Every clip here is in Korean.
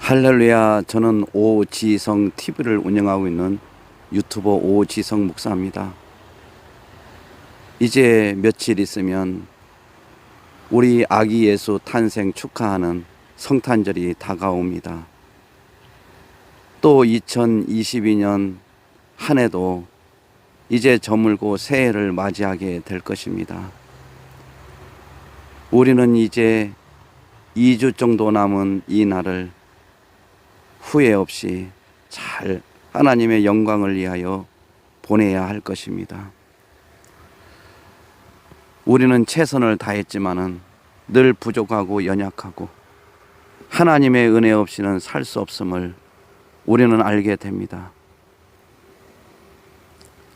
할렐루야 저는 오지성 TV를 운영하고 있는 유튜버 오지성 목사입니다. 이제 며칠 있으면 우리 아기 예수 탄생 축하하는 성탄절이 다가옵니다. 또 2022년 한 해도 이제 저물고 새해를 맞이하게 될 것입니다. 우리는 이제 2주 정도 남은 이 날을 후회 없이 잘 하나님의 영광을 위하여 보내야 할 것입니다. 우리는 최선을 다했지만은 늘 부족하고 연약하고 하나님의 은혜 없이는 살 수 없음을 우리는 알게 됩니다.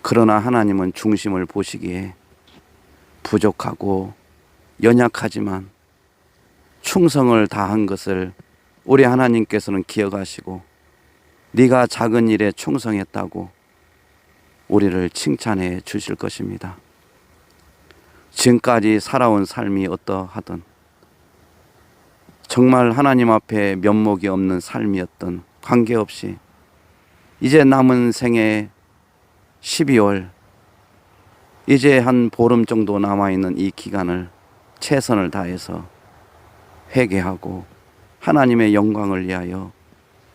그러나 하나님은 중심을 보시기에 부족하고 연약하지만 충성을 다한 것을 우리 하나님께서는 기억하시고 네가 작은 일에 충성했다고 우리를 칭찬해 주실 것입니다. 지금까지 살아온 삶이 어떠하든 정말 하나님 앞에 면목이 없는 삶이었던 관계없이 이제 남은 생애 12월 이제 한 보름 정도 남아 있는 이 기간을 최선을 다해서 회개하고 하나님의 영광을 위하여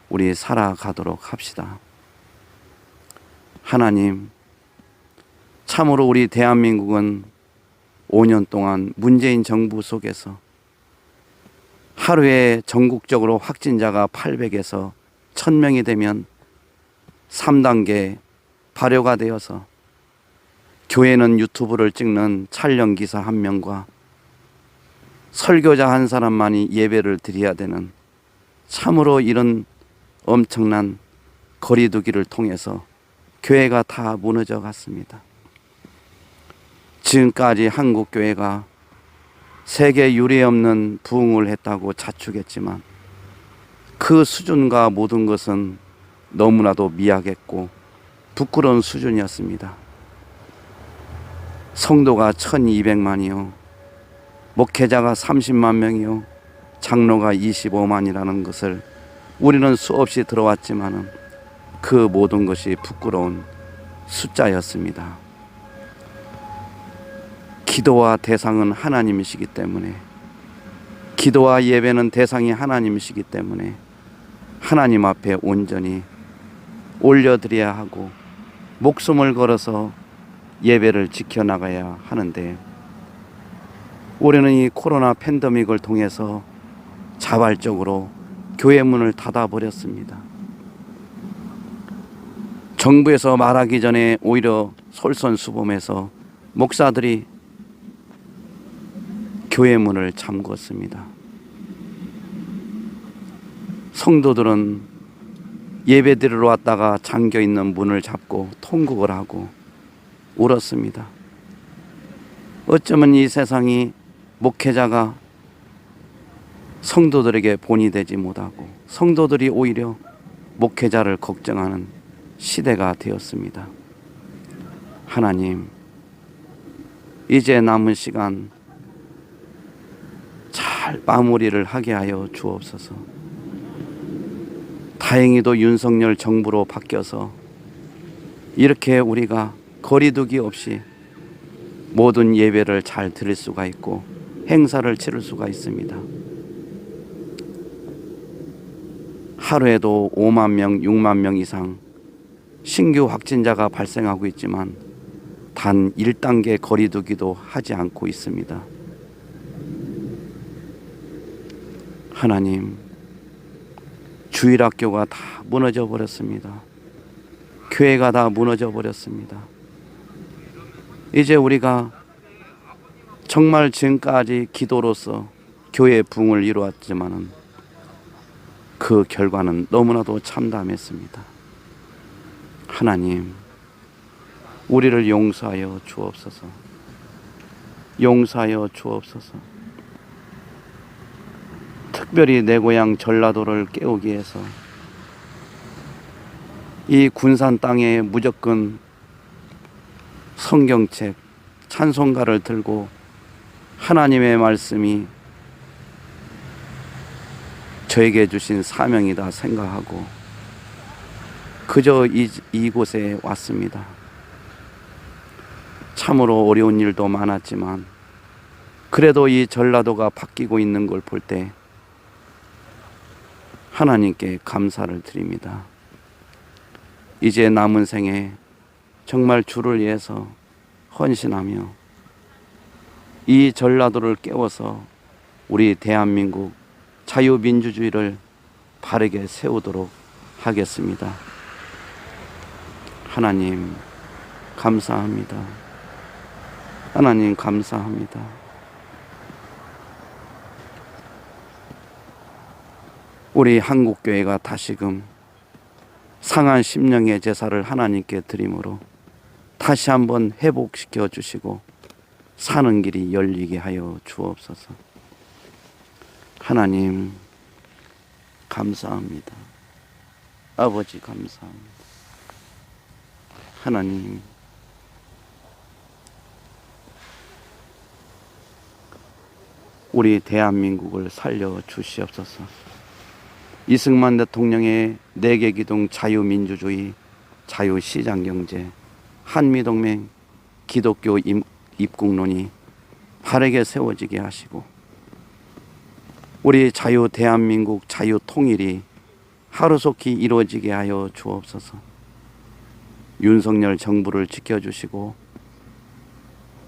우리 살아가도록 합시다. 하나님, 참으로 우리 대한민국은 5년 동안 문재인 정부 속에서 하루에 전국적으로 확진자가 800에서 1000명이 되면 3단계 발효가 되어서 교회는 유튜브를 찍는 촬영 기사 한 명과 설교자 한 사람만이 예배를 드려야 되는 참으로 이런 엄청난 거리두기를 통해서 교회가 다 무너져 갔습니다. 지금까지 한국 교회가 세계 유례 없는 부흥을 했다고 자축했지만 그 수준과 모든 것은 너무나도 미약했고 부끄러운 수준이었습니다. 성도가 1200만이요. 목회자가 30만 명이요. 장로가 25만이라는 것을 우리는 수없이 들어왔지만은 그 모든 것이 부끄러운 숫자였습니다. 기도와 대상은 하나님이시기 때문에 기도와 예배는 대상이 하나님이시기 때문에 하나님 앞에 온전히 올려드려야 하고 목숨을 걸어서 예배를 지켜나가야 하는데 우리는 이 코로나 팬데믹을 통해서 자발적으로 교회 문을 닫아버렸습니다. 정부에서 말하기 전에 오히려 솔선수범해서 목사들이 교회 문을 잠궜습니다. 성도들은 예배 드리러 왔다가 잠겨 있는 문을 잡고 통곡을 하고 울었습니다. 어쩌면 이 세상이 목회자가 성도들에게 본이 되지 못하고 성도들이 오히려 목회자를 걱정하는 시대가 되었습니다. 하나님, 이제 남은 시간 잘 마무리를 하게 하여 주옵소서. 다행히도 윤석열 정부로 바뀌어서 이렇게 우리가 거리두기 없이 모든 예배를 잘 드릴 수가 있고 행사를 치를 수가 있습니다. 하루에도 5만 명, 6만 명 이상 신규 확진자가 발생하고 있지만 단 1단계 거리두기도 하지 않고 있습니다. 하나님, 주일학교가 다 무너져 버렸습니다. 교회가 다 무너져 버렸습니다. 이제 우리가 정말 지금까지 기도로서 교회 붕을 이루었지만은 그 결과는 너무나도 참담했습니다. 하나님, 우리를 용서하여 주옵소서. 용서하여 주옵소서. 특별히 내 고향 전라도를 깨우기 위해서 이 군산 땅에 무조건 성경책, 찬송가를 들고 하나님의 말씀이 저에게 주신 사명이다 생각하고 그저 이, 이곳에 왔습니다. 참으로 어려운 일도 많았지만 그래도 이 전라도가 바뀌고 있는 걸 볼 때 하나님께 감사를 드립니다. 이제 남은 생에 정말 주를 위해서 헌신하며 이 전라도를 깨워서 우리 대한민국 자유민주주의를 바르게 세우도록 하겠습니다. 하나님, 감사합니다. 하나님, 감사합니다. 우리 한국교회가 다시금 상한 심령의 제사를 하나님께 드림으로 다시 한번 회복시켜 주시고 사는 길이 열리게 하여 주옵소서. 하나님 감사합니다. 아버지 감사합니다. 하나님 우리 대한민국을 살려 주시옵소서. 이승만 대통령의 내개 기둥 자유민주주의, 자유시장경제, 한미동맹, 기독교 임- 입국론이 바르게 세워지게 하시고 우리 자유 대한민국 자유 통일이 하루속히 이루어지게 하여 주옵소서. 윤석열 정부를 지켜주시고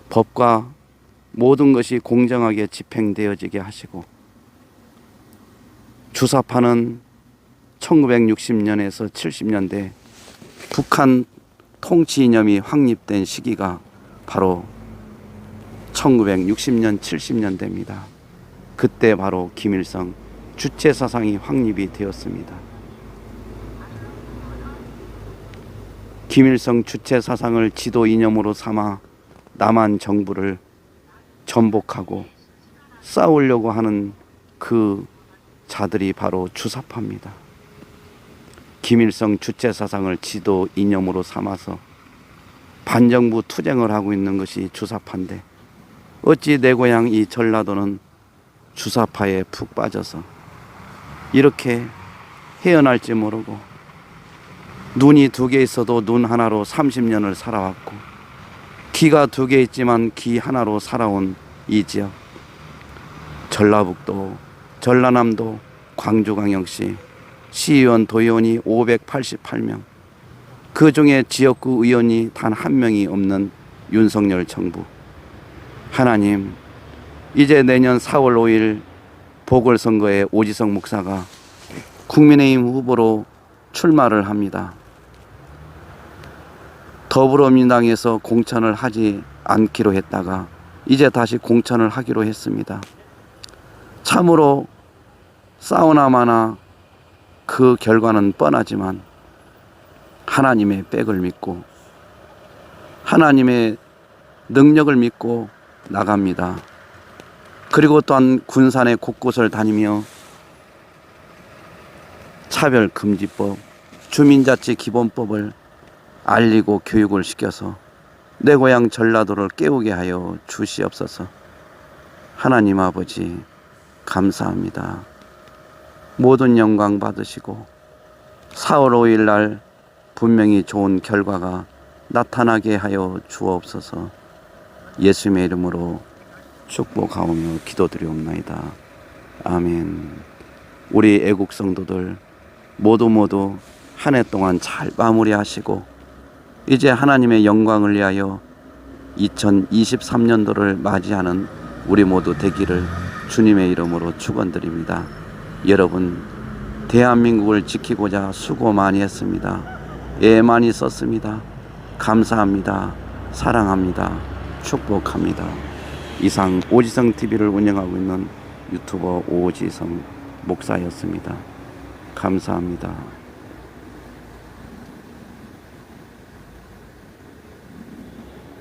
법과 모든 것이 공정하게 집행되어지게 하시고 주사파는 1960년에서 70년대 북한 통치 이념이 확립된 시기가 바로 1960년 70년대입니다. 그때 바로 김일성 주체 사상이 확립이 되었습니다. 김일성 주체 사상을 지도 이념으로 삼아 남한 정부를 전복하고 싸우려고 하는 그 자들이 바로 주사파입니다. 김일성 주체 사상을 지도 이념으로 삼아서 반정부 투쟁을 하고 있는 것이 주사파인데 어찌 내 고향 이 전라도는 주사파에 푹 빠져서 이렇게 헤어날지 모르고 눈이 두 개 있어도 눈 하나로 30년을 살아왔고 귀가 두 개 있지만 귀 하나로 살아온 이 지역. 전라북도 전라남도 광주광역시 시의원 도의원이 588명. 그 중에 지역구 의원이 단 한 명이 없는 윤석열 정부 하나님 이제 내년 4월 5일 보궐선거에 오지성 목사가 국민의힘 후보로 출마를 합니다. 더불어민주당에서 공천을 하지 않기로 했다가 이제 다시 공천을 하기로 했습니다. 참으로 싸우나 마나 그 결과는 뻔하지만 하나님의 백을 믿고 하나님의 능력을 믿고 나갑니다. 그리고 또한 군산의 곳곳을 다니며 차별금지법, 주민자치 기본법을 알리고 교육을 시켜서 내 고향 전라도를 깨우게 하여 주시옵소서. 하나님 아버지, 감사합니다. 모든 영광 받으시고 4월 5일 날 분명히 좋은 결과가 나타나게 하여 주옵소서. 예수님의 이름으로 축복하오며 기도드리옵나이다. 아멘. 우리 애국 성도들 모두 모두 한 해 동안 잘 마무리하시고 이제 하나님의 영광을 위하여 2023년도를 맞이하는 우리 모두 되기를 주님의 이름으로 축원드립니다. 여러분 대한민국을 지키고자 수고 많이 했습니다. 애 많이 썼습니다. 감사합니다. 사랑합니다. 축복합니다. 이상 오지성 TV를 운영하고 있는 유튜버 오지성 목사였습니다. 감사합니다.